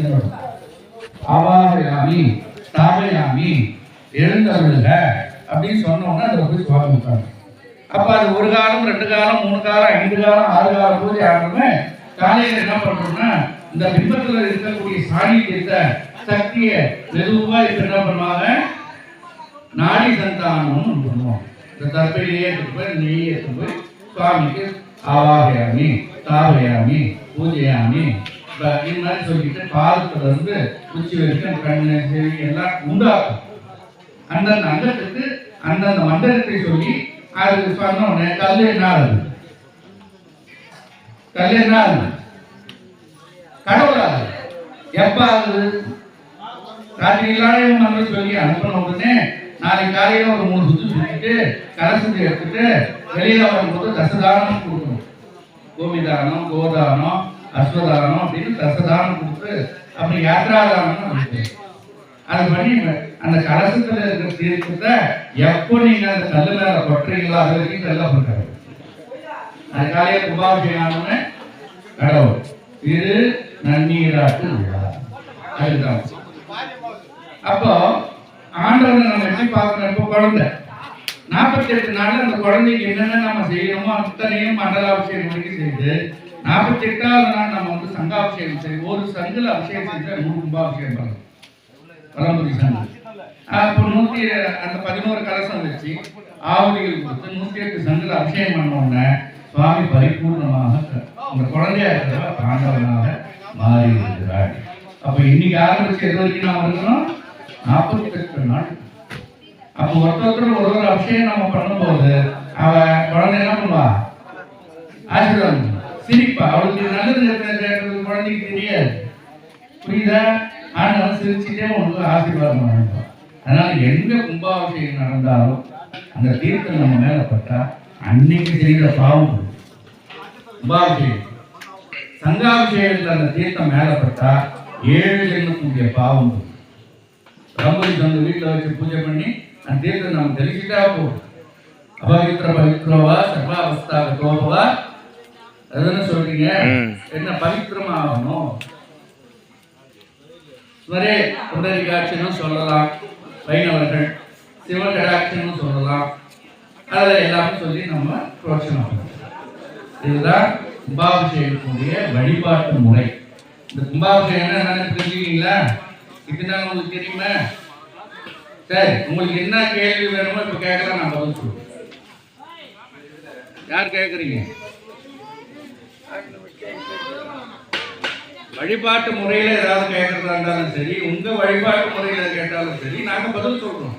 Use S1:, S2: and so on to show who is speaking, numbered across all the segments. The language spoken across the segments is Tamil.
S1: எழுந்தருள் ஆவாயாமி ஸ்தாபயாமி எழுந்தருளுக அப்படின்னு சொன்ன உடனே போய் சுவாமி அப்ப அது ஒரு காலம் ரெண்டு காலம் மூணு காலம் ஐந்து காலம் ஆறு காலம் பூஜை ஆகணுமே காலையில என்ன பண்றோம்னா இந்த பிம்பத்துல இருக்கக்கூடிய சாணியத்தை சக்தியை மெதுவா இப்ப என்ன பண்ணுவாங்க? நாடி சந்தானம்னு பண்ணுவோம் இந்த தர்ப்பையிலேயே எடுத்து போய் நெய்யை எடுத்து போய் சுவாமிக்கு ஆவாகையாமி தாவயாமி பூஜையாமி இப்ப மாதிரி சொல்லிட்டு பாதத்துல இருந்து உச்சி வரைக்கும் கண்ணு செவி எல்லாம் உண்டாக்கும். அந்தந்த அங்கத்துக்கு அந்தந்த மண்டலத்தை சொல்லி அதுக்கு சொன்ன உடனே கல் என்ன ஆகுது கல் என்ன ஆகுது கடவுள் ஆகுது எப்ப ஆகுது ராத்திரிலாம் நம்ம சொல்லி அனுப்பின உடனே நாளைக்கு காலையில ஒரு மூணு சுத்து சுத்திட்டு கலசத்தை எடுத்துட்டு வெளியில வரும்போது தசதானம் கொடுக்கணும். கோமிதானம் கோதானம் அஸ்வதானம் அப்படின்னு தசதானம் கொடுத்து அப்புறம் யாத்ராதானம் அது பண்ணி அந்த கலசத்துல இருக்கிற தீர்க்கத்தை எப்போ நீங்க அந்த கல்லு மேல கொட்டுறீங்களோ அது வரைக்கும் கல்ல பண்றாரு அதுக்காலே காலையில கடவுள் இது நன்னீராட்டு விழா. அதுதான். அப்போ ஆண்டவனை நம்ம எப்படி பார்க்கணும்? இப்போ குழந்தை. நாற்பத்தி எட்டு நாள்ல அந்த குழந்தைக்கு என்னென்ன நம்ம செய்யணுமோ அத்தனையும் மண்டலாபிஷேகம் வரைக்கும் செய்து நாற்பத்தி எட்டாவது நாள் நம்ம வந்து சங்காபிஷேகம் செய்வோம் ஒரு சங்கில் அபிஷேகம் செஞ்சா நூறு கும்பாபிஷேகம் பண்ணணும் பரம்பரை சங்கம் அப்போ நூற்றி அந்த பதினோரு கலசம் வச்சு ஆவடிகள் கொடுத்து நூற்றி எட்டு சங்கில் அபிஷேகம் பண்ண உடனே சுவாமி பரிபூர்ணமாக அந்த குழந்தையா இருக்கிற ஆண்டவனாக மாறி இருக்கிறார் அப்ப இன்னைக்கு ஆரம்பிச்சு எது வரைக்கும் நாம இருக்கணும்? நாற்பத்தி எட்டு நாள். அப்போ ஒருத்தர் ஒரு ஒரு அபிஷேகம் நம்ம பண்ணும்போது அவ குழந்தை என்ன பண்ணுவா ஆசீர்வாதம் சிரிப்பா. அவளுக்கு நல்லது கேட்கறது குழந்தைக்கு தெரியாது. புரியுதா? ஆனால் சிரிச்சுட்டே உங்களுக்கு ஆசீர்வாதம் வழங்குவான் அதனால எங்க கும்பாபிஷேகம் நடந்தாலும் அந்த தீர்த்தம் நம்ம மேல பட்டா அன்னைக்கு செய்கிற பாவம் கும்பாபிஷேகம். சங்காபிஷேகத்தில் அந்த தீர்த்தம் மேல பட்டா ஏழு எண்ணக்கூடிய பாவம் போகும். பிரம்மதி தந்து வீட்டுல வச்சு பூஜை பண்ணி அந்த தீர்த்தம் நம்ம தெரிஞ்சுட்டா போகும் அபவித்திர பவித்ரோவா சர்வாவஸ்தாக கோபவா அதுன்னு சொல்றீங்க? என்ன பவித்திரமா ஆகணும்? ஸ்வரே புண்டரிகாட்சின்னு சொல்லலாம். வைணவர்கள் சிவகடாட்சின்னு சொல்லலாம். அதில் எல்லாமே சொல்லி நம்ம பண்ணலாம் இதுதான் கும்பாபிஷேகத்துடைய வழிபாட்டு முறை. இந்த கும்பாபிஷேகம் என்னன்னு தெரிஞ்சுக்கிறீங்களா? இதுதான் உங்களுக்கு தெரியுமா? சரி உங்களுக்கு என்ன கேள்வி வேணுமோ இப்ப கேட்கலாம் நான் பதில் சொல்லுவேன் யார் கேட்குறீங்க வழிபாட்டு முறையில ஏதாவது கேட்கறதா இருந்தாலும் சரி உங்க வழிபாட்டு முறையில கேட்டாலும் சரி நாங்க பதில் சொல்றோம்.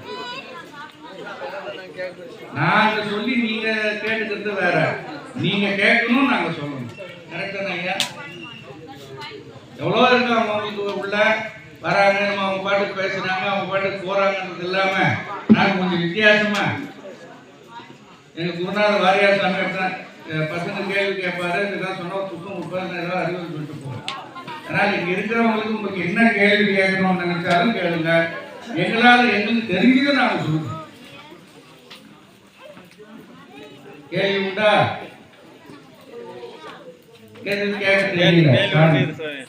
S1: நாங்க சொல்லி நீங்க கேட்டுக்கிறது வேற. நீங்க கேட்கணும் நாங்க சொல்லணும். கரெக்டான ஐயா? எவ்வளோ இருக்கு அவங்களுக்கு உள்ள? வராங்க நம்ம அவங்க பாட்டுக்கு பேசுறாங்க அவங்க பாட்டுக்கு போறாங்கன்றது இல்லாம நாங்க கொஞ்சம் வித்தியாசமா. எங்க குருநாதர் வாரியார் சாமி பசங்க கேள்வி கேட்பாரு இதெல்லாம் சொன்னா துக்கம் முப்பது ஏதாவது அறிவு சொல்லிட்டு போறோம் அதனால இங்க இருக்கிறவங்களுக்கு உங்களுக்கு என்ன கேள்வி கேட்கணும்னு நினைச்சாலும் கேளுங்க. எங்களால எங்களுக்கு தெரிஞ்சதை நாங்க சொல்றோம். கேள்வி உண்டா? கேள்வி கேட்க தெரியல
S2: கேள்வி சாமி.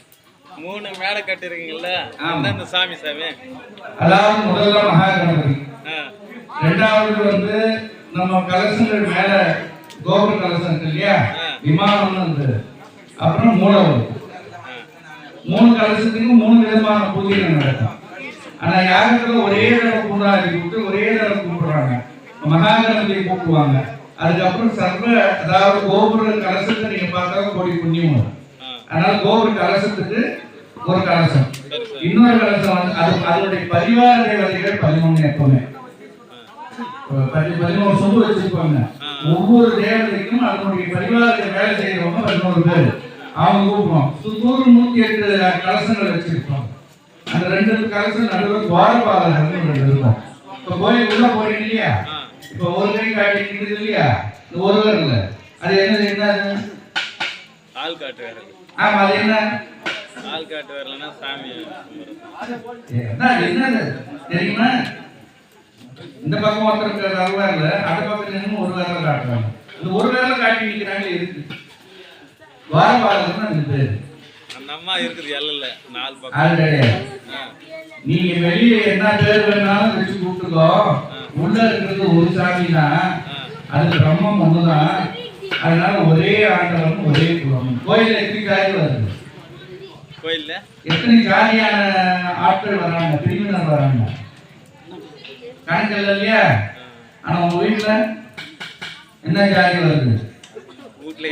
S2: மூணு மேடை கட்டிருக்கீங்கல்ல. அந்த சாமி சாமி?
S1: அதாவது முதல்ல மகாகணபதி.
S2: ஆ.
S1: ரெண்டாவது வந்து நம்ம கலசங்கள் மேல கோபுர கலசம் இருக்கு இல்லையா? விமானம்னு இருந்தது அப்புறம் மூலவர் மூணு கலசத்துக்கு மூணு விதமான பூஜைகள் நடக்கும். ஆனா யாகத்துல ஒரே தடவை பூண்டாதி கூப்பிட்டு ஒரே தடவை கூப்பிடுறாங்க. மகாகணபதியை கூப்பிடுவாங்க. அதுக்கப்புறம் சர்வ அதாவது கோபுர கலசத்தை நீங்க பார்த்தா கோடி புண்ணியம் வரும். அதனால கோபுர கலசத்துக்கு ஒரு கலசம். இன்னொரு கலசம் வந்து அது அதனுடைய பரிவார தேவதைகள் பதினொன்னு எப்பவுமே. இப்ப பதி- பதினோரு சொம்பு வச்சிருப்பாங்க. ஒவ்வொரு தேவதைக்கும் அதனுடைய பரிவாரத்தை வேலை செய்யறவங்க பதினோரு பேர். அவங்க கூப்பிடுவோம் சுத்தூர் நூத்தி எட்டு கலசங்கள் வச்சிருப்பாங்க. அந்த ரெண்டு கலசம் நடுவில் துவாரபாலகர்னு ரெண்டு இருக்கும். இப்ப கோயில் உள்ள போறீங்க இல்லையா? இப்ப ஒரு கை காட்டி நிக்குது இல்லையா? இந்த ஒரு இல்ல. அது என்னது என்னது?
S2: ஆள் காட்டு வேற
S1: ஆமா அது என்ன?
S2: ஆள் காட்டு வரலன்னா சாமி.
S1: என்ன தெரியுமா? இந்த பக்கம் ஒருத்தருக்கு இல்ல அந்த பக்கம் நின்று ஒரு வேலை காட்டுறாங்க. இந்த ஒரு வேலை காட்டி நிக்கிறாங்க இருக்கு துவாரபாலகர்னு அது பேரு.
S2: அந்த நம்ம இருக்குது எல்ல நாலு பக்கம்.
S1: நீங்க வெளியில என்ன பேர் வேணாலும் வச்சு கூப்பிட்டுக்கோ. உள்ள இருக்கிறது ஒரு சாமி தான். அது பிரம்மம் ஒண்ணுதான். அதனால ஒரே ஆண்டவன் ஒரே குலம். கோயில்ல எத்தனை ஜாதி வருது?
S2: கோயில்ல?
S1: எத்தனை ஜாதியான ஆட்கள் வராங்க? பிரிவினர் வராங்க. கணக்கில் இல்லையா? ஆனா உங்க வீட்டுல என்ன ஜாதி வருது?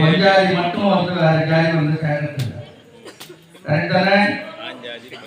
S1: ஒரு ஜாதி மட்டும் வந்து வேற ஜாதி வந்து
S2: ஆஞ்சாதி